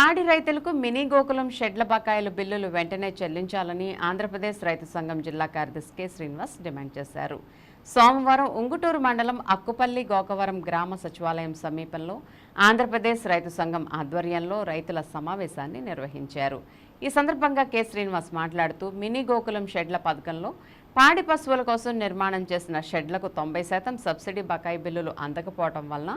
పాడి రైతులకు మినీ గోకులం షెడ్ల బకాయిల బిల్లులు వెంటనే చెల్లించాలని ఆంధ్రప్రదేశ్ రైతు సంఘం జిల్లా కార్యదర్శి కె శ్రీనివాస్ డిమాండ్ చేశారు. సోమవారం ఉంగుటూరు మండలం అక్కుపల్లి గోకవరం గ్రామ సచివాలయం సమీపంలో ఆంధ్రప్రదేశ్ రైతు సంఘం ఆధ్వర్యంలో రైతుల సమావేశాన్ని నిర్వహించారు. ఈ సందర్భంగా కె శ్రీనివాస్ మాట్లాడుతూ మినీ గోకులం షెడ్ల పథకంలో పాడి పశువుల కోసం నిర్మాణం చేసిన షెడ్లకు తొంభై శాతం సబ్సిడీ బకాయి బిల్లులు అందకపోవడం వలన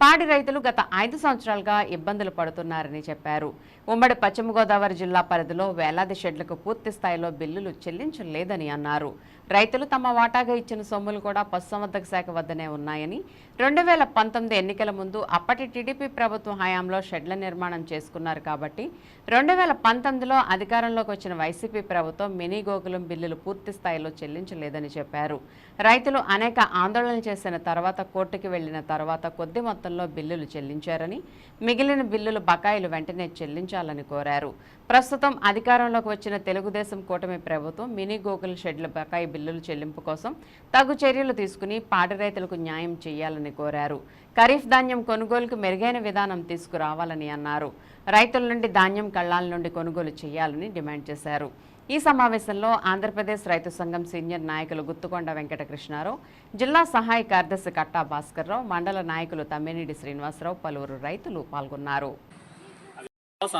పాడి రైతులు గత ఐదు సంవత్సరాలుగా ఇబ్బందులు పడుతున్నారని చెప్పారు. ఉమ్మడి పశ్చిమ గోదావరి జిల్లా పరిధిలో వేలాది షెడ్లకు పూర్తి స్థాయిలో బిల్లులు చెల్లించలేదని అన్నారు. రైతులు తమ వాటాగా ఇచ్చిన సొమ్ములు కూడా పశుసంవర్ధక శాఖ వద్దనే ఉన్నాయని రెండు వేల పంతొమ్మిది ఎన్నికల ముందు అప్పటి టీడీపీ ప్రభుత్వం హయాంలో షెడ్ల నిర్మాణం చేసుకున్నారు కాబట్టి రెండు వేల పంతొమ్మిదిలో అధికారంలోకి వచ్చిన వైసీపీ ప్రభుత్వం మినీ గోకులం బిల్లులు పూర్తి స్థాయిలో చెల్లించలేదని చెప్పారు. రైతులు అనేక ఆందోళనలు చేసిన తర్వాత కోర్టుకి వెళ్ళిన తర్వాత కొద్ది మొత్తంలో బిల్లులు చెల్లించారని మిగిలిన బిల్లులు బకాయిలు వెంటనే చెల్లించాలని కోరారు. ప్రస్తుతం అధికారంలోకి వచ్చిన తెలుగుదేశం కూటమి ప్రభుత్వం మినీ గోకుల షెడ్ల బకాయి బిల్లుల చెల్లింపు కోసం తగు చర్యలు తీసుకుని పాడి రైతులకు న్యాయం చేయాలని కోరారు. ఖరీఫ్ ధాన్యం కొనుగోలుకు మెరుగైన విధానం తీసుకురావాలని అన్నారు. రైతుల నుండి ధాన్యం కళ్ళాల నుండి కొనుగోలు చేయాలని డిమాండ్ చేశారు. ఈ సమావేశంలో ఆంధ్రప్రదేశ్ రైతు సంఘం సీనియర్ నాయకులు గుత్తుకొండ వెంకటకృష్ణారావు జిల్లా సహాయ కార్యదర్శి కట్టా భాస్కర్రావు మండల నాయకులు తమ్మినేడి శ్రీనివాసరావు పలువురు రైతులు పాల్గొన్నారు.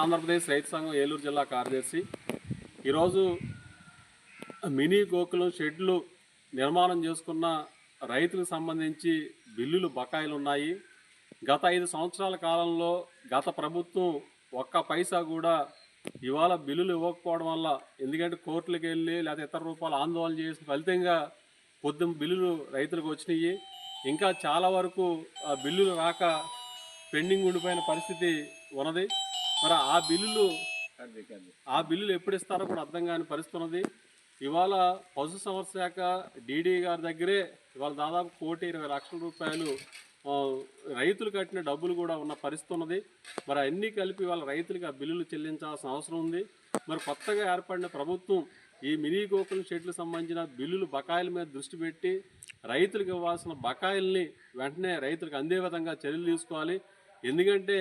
ఆంధ్రప్రదేశ్ రైతు సంఘం ఏలూరు జిల్లా కార్యదర్శి ఈరోజు మినీ గోకులం షెడ్లు నిర్మాణం చేసుకున్న రైతులకు సంబంధించి బిల్లులు బకాయిలు ఉన్నాయి గత ఐదు సంవత్సరాల కాలంలో గత ప్రభుత్వం ఒక్క పైసా కూడా ఇవాళ బిల్లులు ఇవ్వకపోవడం వల్ల ఎందుకంటే కోర్టులకు వెళ్ళి లేదా ఇతర రూపాయలు ఆందోళన చేసిన ఫలితంగా పొద్దున్న బిల్లులు రైతులకు వచ్చినాయి. ఇంకా చాలా వరకు ఆ బిల్లులు రాక పెండింగ్ ఉండిపోయిన పరిస్థితి ఉన్నది. మరి ఆ బిల్లులు ఆ బిల్లులు ఎప్పుడు ఇస్తారో కూడా అర్థం కాని పరిస్థితి ఉన్నది. ఇవాళ పశు సంవర్ధక శాఖ డీడీ గారి దగ్గరే ఇవాళ దాదాపు కోటి ఇరవై లక్షల రూపాయలు రైతులు కట్టిన డబ్బులు కూడా ఉన్న పరిస్థితి ఉన్నది. మరి అన్నీ కలిపి వాళ్ళ రైతులకు ఆ బిల్లులు చెల్లించాల్సిన అవసరం ఉంది. మరి కొత్తగా ఏర్పడిన ప్రభుత్వం ఈ మినీ గోకులం షెడ్లకు సంబంధించిన బిల్లులు బకాయిల మీద దృష్టి పెట్టి రైతులకు ఇవ్వాల్సిన బకాయిల్ని వెంటనే రైతులకు అందే విధంగా చర్యలు తీసుకోవాలి. ఎందుకంటే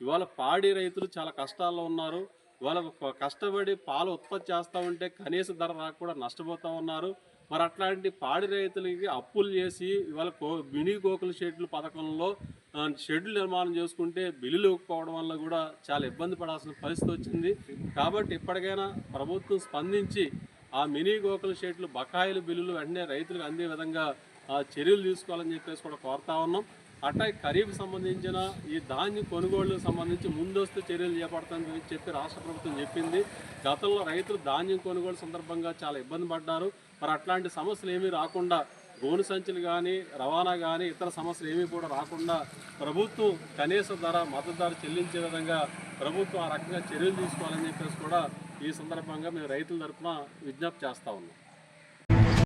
ఇవాళ పాడి రైతులు చాలా కష్టాల్లో ఉన్నారు. వాళ్ళు కష్టపడి పాలు ఉత్పత్తి చేస్తూ ఉంటే కనీస ధర రాకుండా నష్టపోతూ ఉన్నారు. మరి అట్లాంటి పాడి రైతులకి అప్పులు చేసి ఇవాళ కో మినీ గోకుల షెడ్లు పథకంలో షెడ్లు నిర్మాణం చేసుకుంటే బిల్లులు ఇవ్వకపోవడం వల్ల కూడా చాలా ఇబ్బంది పడాల్సిన పరిస్థితి వచ్చింది. కాబట్టి ఇప్పటికైనా ప్రభుత్వం స్పందించి ఆ మినీ గోకుల షెడ్లు బకాయిలు బిల్లులు వెంటనే రైతులకు అందే విధంగా ఆ, చర్యలు తీసుకోవాలని చెప్పేసి కూడా కోరుతా ఉన్నాం. అట్లా ఖరీఫ్ సంబంధించిన ఈ ధాన్యం కొనుగోళ్ళకు సంబంధించి ముందస్తు చర్యలు చేపడతామని చెప్పి రాష్ట్ర ప్రభుత్వం చెప్పింది. గతంలో రైతులు ధాన్యం కొనుగోలు సందర్భంగా చాలా ఇబ్బంది పడ్డారు. మరి అట్లాంటి సమస్యలు ఏమీ రాకుండా గోను సంచులు కానీ రవాణా కానీ ఇతర సమస్యలు ఏమీ కూడా రాకుండా ప్రభుత్వం కనీస ధర మద్దతు ధర చెల్లించే విధంగా ప్రభుత్వం ఆ రకంగా చర్యలు తీసుకోవాలని చెప్పేసి కూడా ఈ సందర్భంగా మేము రైతుల తరఫున విజ్ఞప్తి చేస్తా ఉన్నాం.